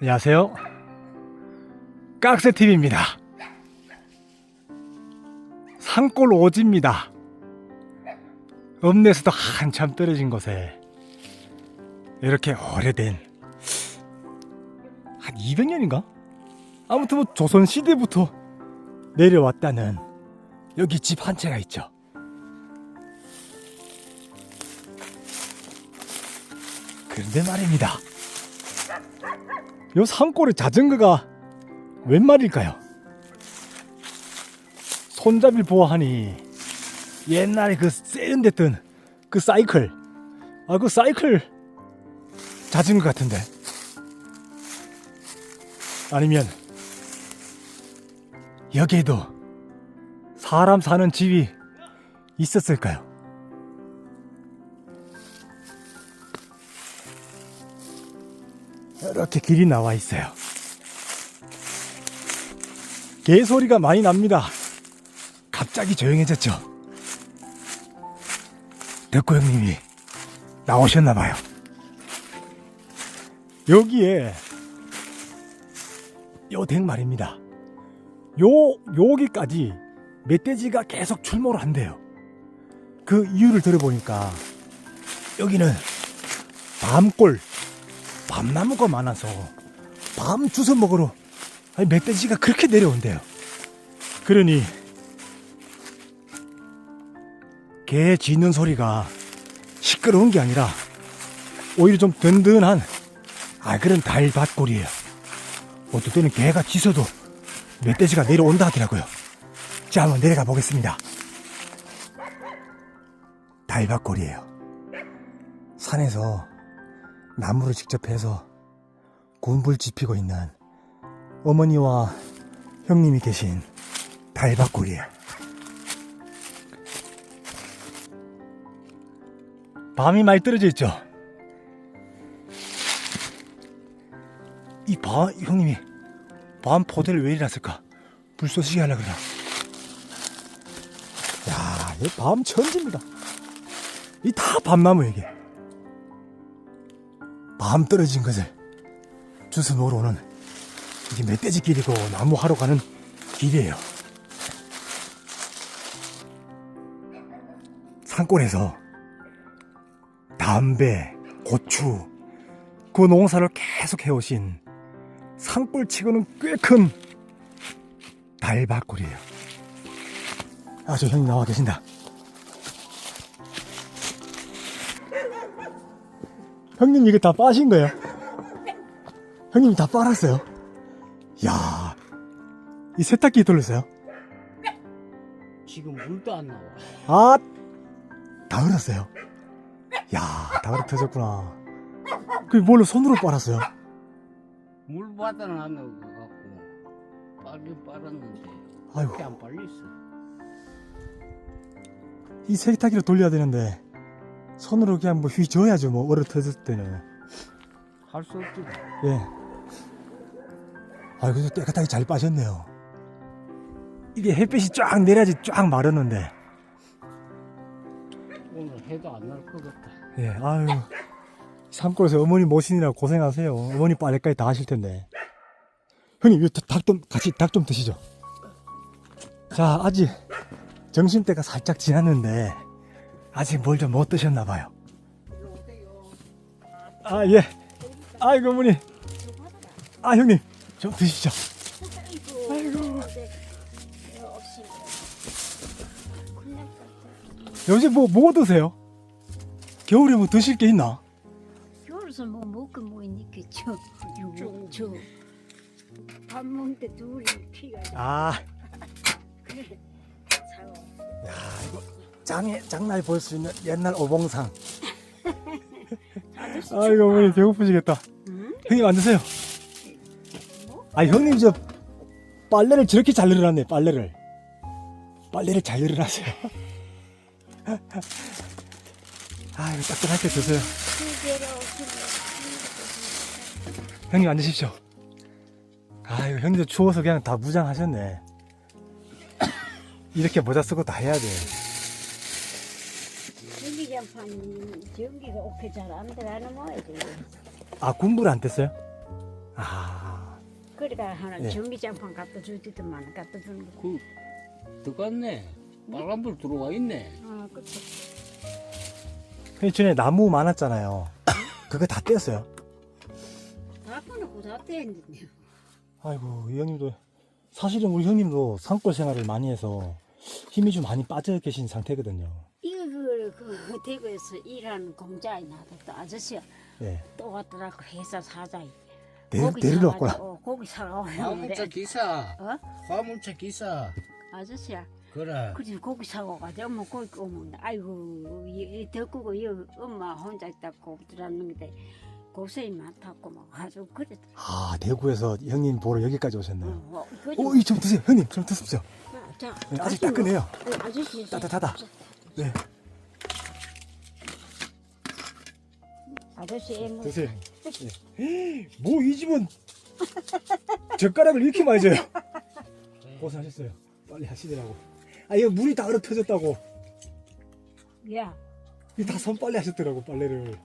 안녕하세요. 깍새TV입니다. 산골 오지입니다. 읍내에서도 한참 떨어진 곳에 이렇게 오래된 한 200년인가? 아무튼 뭐 조선 시대부터 내려왔다는 여기 집 한 채가 있죠. 그런데 말입니다. 요 산골에 자전거가 웬 말일까요? 손잡이를 보아하니 옛날에 그 세련됐던 그 사이클 아 그 사이클 자전거 같은데 아니면 여기에도 사람 사는 집이 있었을까요? 이렇게 길이 나와 있어요. 개 소리가 많이 납니다. 갑자기 조용해졌죠. 덕구 형님이 나오셨나봐요. 여기에 요댁 말입니다. 요 여기까지 멧돼지가 계속 출몰을 한대요. 그 이유를 들어보니까 여기는 밤골 밤나무가 많아서 밤 주워 먹으러 아니, 멧돼지가 그렇게 내려온대요. 그러니 개 짖는 소리가 시끄러운 게 아니라 오히려 좀 든든한 아 그런 달밭골이에요. 어떨 때는 개가 짖어도 멧돼지가 내려온다 하더라고요. 자 한번 내려가 보겠습니다. 달밭골이에요. 산에서 나무를 직접 해서 군불 지피고 있는 어머니와 형님이 계신 달밭골이에요. 밤이 많이 떨어져 있죠. 이 밤, 형님이 밤 포대를 왜 이놨을까? 불쏘시게 하려 그러나. 야, 이밤 천지입니다. 이 다 밤나무 이게. 밤 떨어진 것을 주스 놓으러 오는 이게 멧돼지 길이고 나무 하러 가는 길이에요. 산골에서 담배, 고추 그 농사를 계속 해오신 산골치고는 꽤 큰 달밭골이에요. 아, 저 형님 나와 계신다. 형님 이거 다 빠신 거예요? 형님이 다 빨았어요? 야, 이 세탁기 돌렸어요? 지금 물도 안 나와. 아, 다 흘렀어요. 야, 다 흘러터졌구나. 그 뭘로 손으로 빨았어요? 물 받아는 안 같고 빨긴 빨았는데 아이고, 그렇게 안 빨렸어. 이 세탁기로 돌려야 되는데 손으로 그냥 뭐 휘저어야죠. 뭐 얼어 터졌을 때는. 할 수 없지. 예. 아, 그래도 깨끗하게 잘 빠졌네요. 이게 햇빛이 쫙 내려야지 쫙 마르는데. 오늘 해도 안 날 것 같다. 예, 아유. 산골에서 어머니 모시느라 고생하세요. 어머니 빨래까지 다 하실 텐데. 형님, 닭 좀, 같이 닭 좀 드시죠. 자, 아직 정신대가 살짝 지났는데, 아직 뭘 좀 못 드셨나 봐요. 아, 예. 아이고, 어머니. 아, 형님. 좀 드시죠. 아이고. 요새 뭐, 뭐 드세요? 겨울에 뭐 드실 게 있나? 겨울에서 뭐 먹고 뭐 저저밥 먹을 때 둘이 피가 아, 그래 야, 이거 장에, 장날 볼수 있는 옛날 오봉상. 아저씨 아이고, 어머니 배고프시겠다. 응? 형님 앉으세요. 아, 형님 저 빨래를 저렇게 잘 늘어놨네, 빨래를. 빨래를 잘 늘어놨어요. 아, 이거 때 드세요. 형님 앉으십시오. 아이고, 형님도 추워서 그냥 다 무장하셨네. 이렇게 모자 쓰고 다 해야 돼. 전기장판 전기가 오케 잘안 들어가는 모양이지 아, 군불 안 뗐어요? 아, 그러니까 하나 예. 전기장판 갖다 주지도만 갖다 주는 거. 그 들어갔네. 빨간불 들어와 있네. 아, 그치. 형님 전에 나무 많았잖아요. 그거 다 떼었어요. 다 꺼놓고 다 떼었는데. 아이고 이 형님도 사실은 우리 형님도 산골 생활을 많이 해서 힘이 좀 많이 빠져 계신 상태거든요. 그, 그 대구에서 일하는 공장에 나도 아저씨가 예. 또 왔더라고 회사 사장이. 내, 고기 사가지고, 왔구나. 어, 고기 사러 화물차 오는데 기사. 어? 화물차 기사. 아저씨야 그래. 그래서 고기 사고 가자 엄마 고기 구우면 아이고 이, 이 덕구고 이 엄마 혼자 있다고 들었는데 고생이 많다고 막 아주 그래 아 대구에서 형님 보러 여기까지 오셨네요. 어, 그 오, 이좀 드세요, 형님 좀 드십시오. 자, 네, 아직. 따끈해요. 네, 아저씨 따뜻하다. 네, 아저씨 애물 드세요. 예. 뭐 이 집은 젓가락을 이렇게 많이 줘요. 고생하셨어요. 빨리 하시더라고. 아 이거 물이 다 얼어 터졌다고. 야 이거 다손 빨리 하셨더라고 빨래를.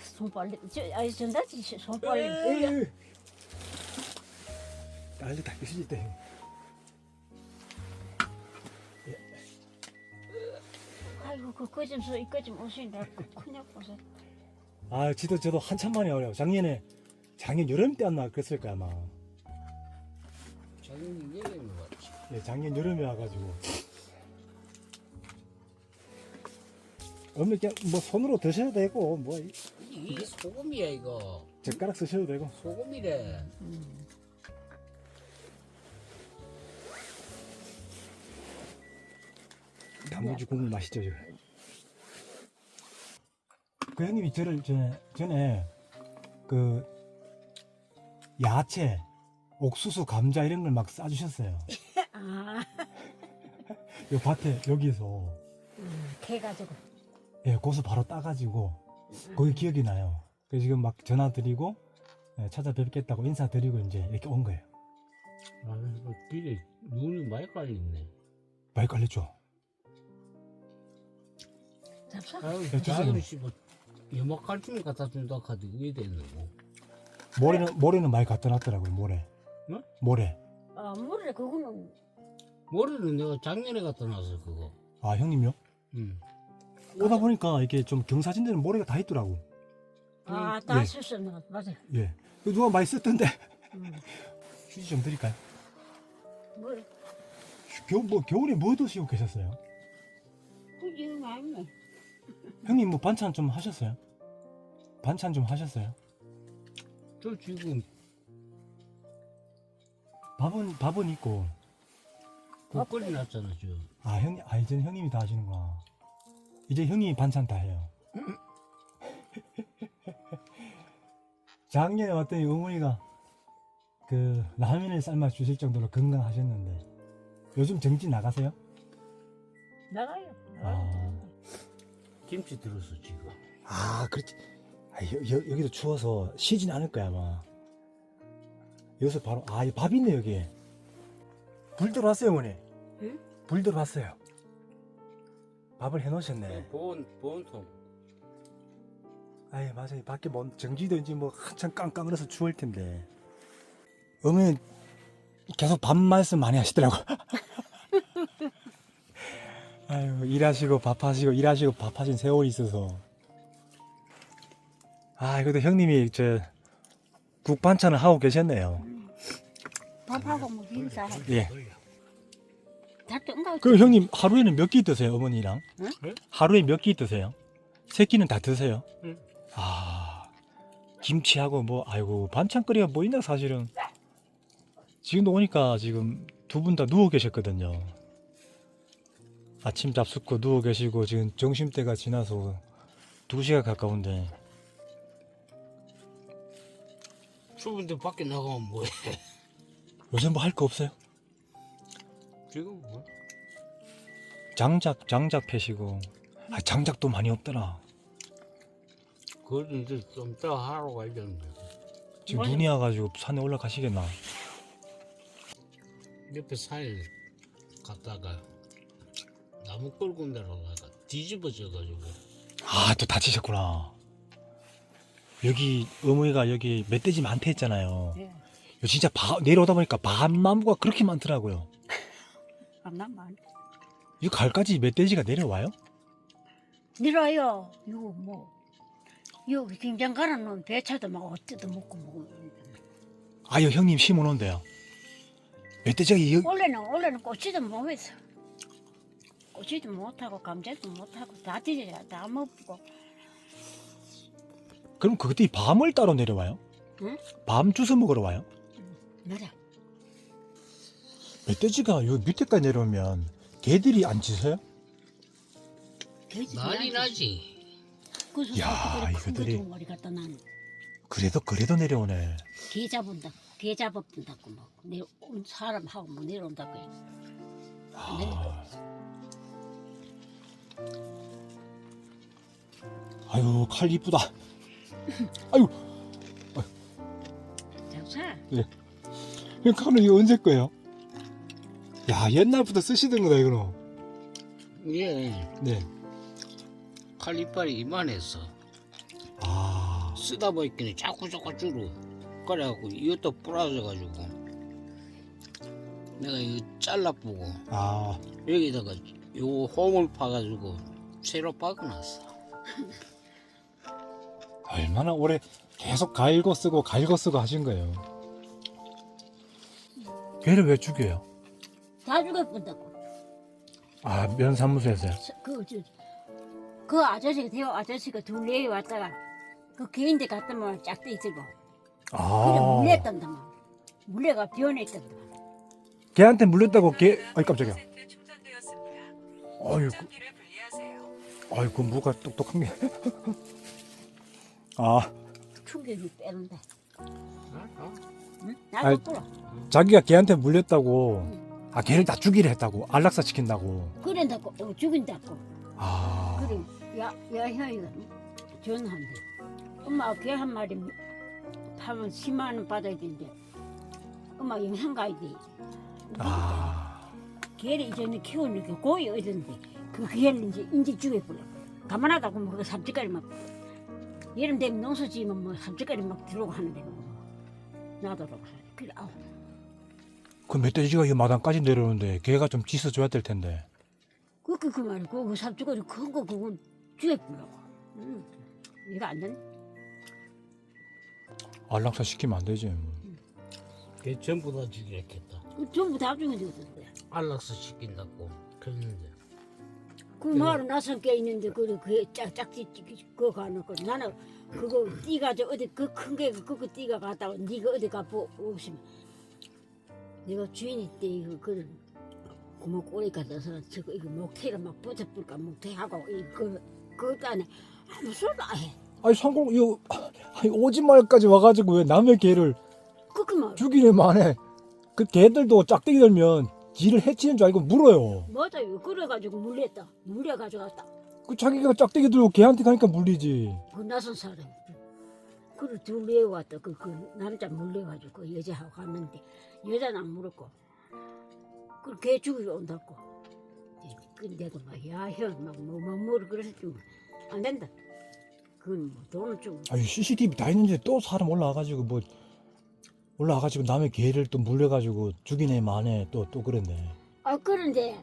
손빨래 저 아니 전다지 손빨래 에이. 빨리 다 드시지 때. 아이고 그거좀 서 이거 좀 오신다 큰일 보세 아, 지도 저도 한참 만에 와요. 작년에 작년 여름 때 왔나 그랬을 거야 아마. 얘기한 거 같지. 예, 작년 여름에 와가지고. 어머니 그냥 뭐 손으로 드셔도 되고 뭐 이- 이게 소금이야 이거. 젓가락 쓰셔도 되고. 소금이래. 단무지 국물 맛있죠, 저. 그 형님이 저를 전에, 전에 그 야채, 옥수수, 감자 이런 걸 막 싸주셨어요. 아 요 밭에 여기서 개가지고 예, 고수 바로 따가지고 거기 기억이 나요. 그래서 지금 막 전화 드리고 예, 찾아뵙겠다고 인사 드리고 이제 이렇게 온 거예요. 아, 이거 길에 눈이 많이 깔렸네. 많이 깔렸죠? 잡사 아유. 나도 씨뭐 칼춤 갖다 준다 카드 왜 되는 거? 모래는 모래는 많이 갖다 놨더라고요. 모래. 응? 모래. 아 물에 그거는 머리는 내가 작년에 갖다 놨어 그거. 아 형님요? 응. 오다 보니까 이게 좀 경사진데는 모래가 다 있더라고. 아다 예. 썼었나 맞아 예. 그 누가 많이 썼던데 음. 휴지 좀 드릴까요? 물 겨우 뭐 겨울에 뭐 드시고 계셨어요? 그게 아니네 형님 뭐 반찬 좀 하셨어요? 반찬 좀 하셨어요? 저 지금 밥은 밥은 있고 국 끓이 놨잖아 저. 아 형님 아 이제 형님이 다 하시는구나. 이제 형이 반찬 다 해요. 작년에 왔더니 어머니가 그 라면을 삶아 주실 정도로 건강하셨는데 요즘 정진 나가세요? 나가요 아, 김치 들었어 지금. 아 그렇지. 아, 여, 여, 여 기도 추워서 쉬진 않을 거야 아마. 여기서 바로 아이 밥 있네 여기. 불 들어왔어요 어머니. 응? 불 들어왔어요. 밥을 해놓으셨네. 보온 보온통. 아예 맞아요. 밖에 뭐 정지도 이제 뭐 한참 깡깡 얼어서 추울 텐데. 어머니 계속 밥 말씀 많이 하시더라고. 아유 일하시고 밥하시고 일하시고 밥하신 세월이 있어서. 아 그래도 형님이 저 국 반찬을 하고 계셨네요. 밥하고 뭐 인사 예. 그럼 형님 하루에는 몇 끼 드세요 어머니랑? 응? 응? 하루에 몇 끼 드세요? 세 끼는 다 드세요? 응. 아 김치하고 뭐 아이고 반찬거리가 뭐 있나 사실은 지금도 오니까 지금 두 분 다 누워 계셨거든요. 아침 잡숫고 누워 계시고 지금 점심때가 지나서 두 시간 가까운데 추운데 밖에 나가면 뭐해? 요새 뭐 할 거 없어요? 지금 뭐? 장작 장작 패시고 아 장작도 많이 없더라. 그걸 이제 좀 이따 하러 가야 되는데. 지금. 눈이 와가지고 산에 올라가시겠나? 옆에 살 갔다가 나무 끌고 내려가다가 뒤집어져 가지고 아 또 다치셨구나. 여기 어머니가 여기 멧돼지 많대 했잖아요. 예. 요 진짜 바- 내려오다 보니까 밤나무가 그렇게 많더라고요. 밤나만 이 갈까지 멧돼지가 내려와요? 내려요. 이거 뭐 여기 김장 갈아놓은 배차도 막 어쩌도 먹고 먹고. 아유 형님 심어놓은데요. 멧돼지가 이 원래는 원래는 꼬치도 못했어. 꼬치도 못하고 감자도 못하고 다 뒤져야 다 먹고. 그럼 그때 밤을 따로 내려와요? 응? 밤 주워 먹으러 와요? 맞아. 멧돼지가 요 밑에까지 내려오면 개들이 안 짖어요? 돼지 난리. 나지. 그래서 야, 거두 마리 갖다 난. 그래도 그래도 내려오네. 개 잡은다. 개 잡아본다고 막. 내 사람하고 뭐 내려온다고 해. 아. 아유 칼 이쁘다. 아유 잡사. 이 칼은 이거 언제 거예요? 야 옛날부터 쓰시던 거다 이거는. 예. 네. 칼 이빨이 이만했어. 아 쓰다 보니까 자꾸 자꾸 줄어. 그래갖고 이것도 부러져가지고 내가 이거 잘라보고 아. 여기다가 요 홈을 파가지고 새로 박아놨어. 얼마나 오래 계속 갈고 쓰고 갈고 쓰고 하신 거예요. 걔를 왜 죽여요? 다 죽어본다고. 아 면사무소에서요. 그, 저, 그 아저씨가 아저씨가 둘레에 왔다가 그 개인데 갔더만 짝대 있들고 그래 아. 물렸단다 물레가 변했단다 걔한테 물렸다고 걔. 아이 깜짝이야. 아이고. 아이고 뭐가 똑똑한 게. 아 충격이 빼는데 어? 응? 불어 자기가 걔한테 물렸다고. 아 걔를 다 죽이려 했다고. 안락사 시킨다고. 그런다고 어, 죽인다고 아. 그래 야, 야 형이가 전화한대 엄마 개한 마리 파면 10만 원 받아야 되는데 엄마 영상 가야 돼 아. 개를 이전에 키우니까 고이 얻었는데 그 개를 이제 인지 죽여버려 가만하다 보면 그 삼지까지 막 여름 되면 농사 지으면 뭐 삼지까지 막 들어오고 하는데 뭐 나도록 그래 아우 그 멧돼지가 이 마당까지 내려오는데 걔가 좀 짖어줘야 될 텐데. 그그 그 말이고 그 삼지까지 큰거 그건 죽여버려고 응. 이거 안 되네 안락사 시키면 안 되지. 걔 전부 다 죽였겠다. 그 전부 다 죽여줬는데 안락사 시킨다고 그랬는데. 그 말은 나선 게 있는데 그래 그 짝짝지 그거 가놓고 나는 그거 띠가 저 어디 그 큰 게 그거 띠가 갔다가 네가 어디 가보 오시면 내가 주인이 때 이거 그런 고모 꼬리 갖다서 저거 이거 목태를 막 붙여볼까 목태하고 이거 그것도 안해 아무 소리도 안 해. 아니 상공 이거 아니 오지 말까지 와가지고 왜 남의 개를 그그 말 죽이려 만 해. 그 개들도 짝대기 들면 지를 해치는 줄 알고 물어요. 맞아요 그래가지고 물렸다. 물려가지고 왔다. 그 자기가 짝대기 들고 개한테 가니까 물리지. 그 낯선 사람. 그를 둘레에 왔다. 그, 그 남자 물려가지고 그 여자하고 갔는데 여자는 안 물었고 그걔 죽이러 온다고. 그 내가 막야형막뭐뭐 뭐를 그랬지 안 된다. 그건 뭐 돈을 주고. 아니 CCTV 다 있는데 또 사람 올라와가지고 뭐 올라와가지고 남의 개를 또 물려가지고 죽이네 마네 또또 그랬네. 아 그런데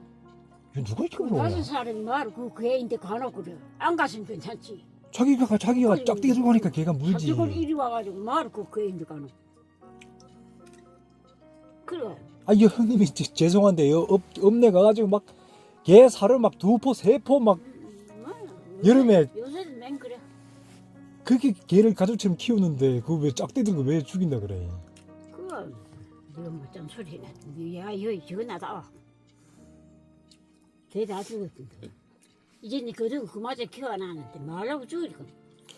이거 누가 그 이렇게 물어? 사람이 말그 걔인데 가놓고 그래 안 갔으면 괜찮지 자기가 자기가 짝대기 들고 가니까 걔가 물지. 갑자기 이리 와가지고 말그 걔인데 가놓고 그래 아 이거 형님이 제- 죄송한데 요 업, 읍내 가가지고 막 개 살을 막 두 포 세 포막 뭐, 여름에- 요새는 맨 그래 그렇게 개를 가족처럼 키우는데 그거 왜 짝대 들고 왜 죽인다 그래? 그거 네가 뭐짠 소리 나. 야 여기 전화다. 걔다 죽었던데. 이제 니 그저 그마저 키워 놨는데 말라고 죽이고.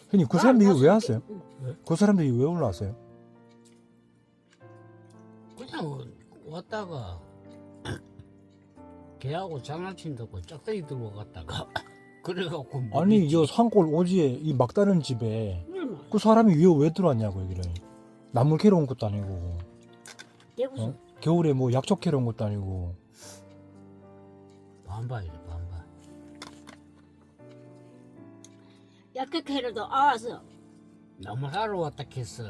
형님 그 아, 사람들이 왜 왔어요? 응. 그 사람들이 왜 올라왔어요? 그냥 왔다가 걔하고 장난친다고 짝대기 들고 갔다가 그래갖고 아니 물리지. 이 산골 오지에 이 막다른 집에 얼마? 그 사람이 왜, 왜 들어왔냐고 여기를 나물 캐러 온 것도 아니고 대구서 어? 겨울에 뭐 약초 캐러 온 것도 아니고 반반이래 반반. 약격해라도 알아서 나무 하러 왔다 했어.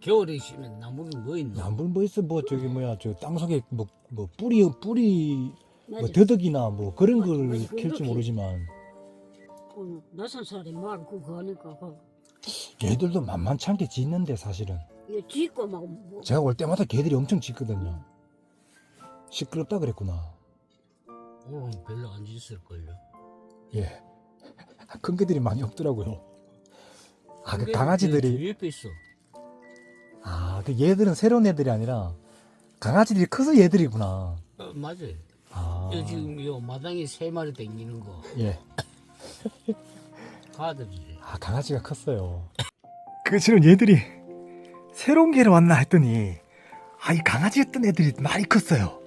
겨울에 쉬면 나무는 뭐 있나? 나물 뭐 있어 뭐 저기 뭐야 저 땅속에 뭐, 뭐 뿌리 뿌리 뭐 맞아. 더덕이나 뭐 그런 걸 맞아. 킬지 그렇게. 모르지만 그 나선 살이 말고 그러니까 그 걔들도 만만치 않게 짖는데 사실은 이거 쥐고 막 뭐, 제가 올 때마다 걔들이 엄청 짖거든요 시끄럽다 그랬구나 오늘 별로 안 짖을걸요. 예. 큰 개들이 많이 없더라고요. 아, 그 근데 강아지들이, 그 옆에 있어. 아, 그 얘들은 새로운 애들이 아니라 강아지들이 커서 얘들이구나. 어, 맞아 요. 아, 여 지금 요 마당에 세 마리 댕기는 거 예. 가들이래. 아, 강아지가 컸어요. 그, 지금 얘들이 새로운 개를 왔나 했더니, 아, 이 강아지였던 애들이 많이 컸어요.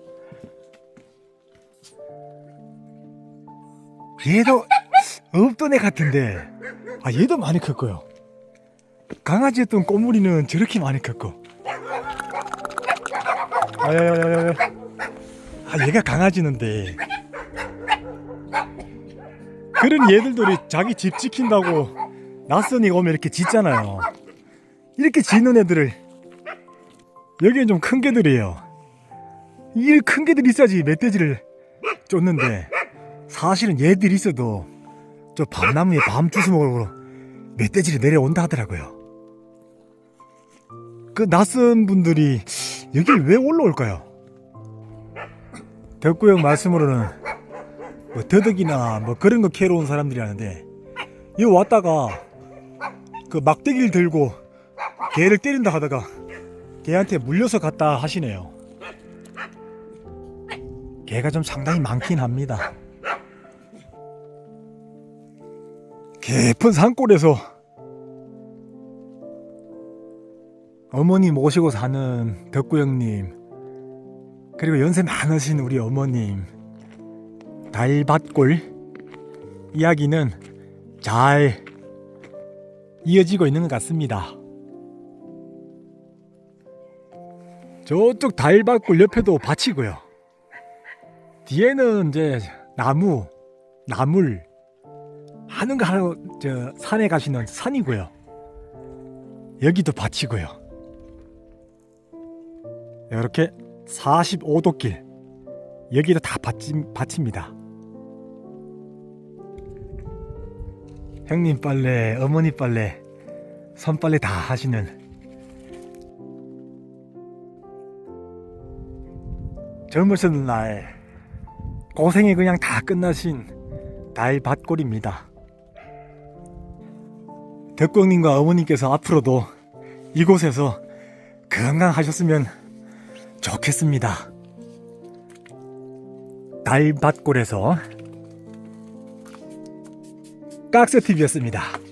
얘도 없던 애 같은데, 아, 얘도 많이 컸고요. 강아지였던 꼬물이는 저렇게 많이 컸고. 아야야야야. 아, 얘가 강아지는데. 그런 얘들들이 자기 집 지킨다고 낯선이 오면 이렇게 짖잖아요. 이렇게 짖는 애들을 여기는 좀큰 개들이에요. 이 큰 개들이 있어야지 멧돼지를 쫓는데 사실은 얘들이 있어도 저 밤나무에 밤 주스 먹으러 멧돼지를 내려온다 하더라고요. 그 낯선 분들이 여길 왜 올라올까요? 덕구형 말씀으로는 뭐 더덕이나 뭐 그런 거 캐러 온 사람들이라는데 여기 왔다가 그 막대기를 들고 개를 때린다 하다가 개한테 물려서 갔다 하시네요. 개가 좀 상당히 많긴 합니다. 깊은 산골에서 어머니 모시고 사는 덕구 형님 그리고 연세 많으신 우리 어머님 달밭골 이야기는 잘 이어지고 있는 것 같습니다. 저쪽 달밭골 옆에도 밭이고요. 뒤에는 이제 나무, 나물 하는 거 하러 저 산에 가시는 산이고요. 여기도 밭이고요. 이렇게 45도 길 여기도 다 밭이, 밭입니다. 형님 빨래, 어머니 빨래, 손빨래 다 하시는 젊으신 날 고생이 그냥 다 끝나신 달밭골입니다. 덕광님과 어머님께서 앞으로도 이곳에서 건강하셨으면 좋겠습니다. 달밭골에서 깍스TV였습니다.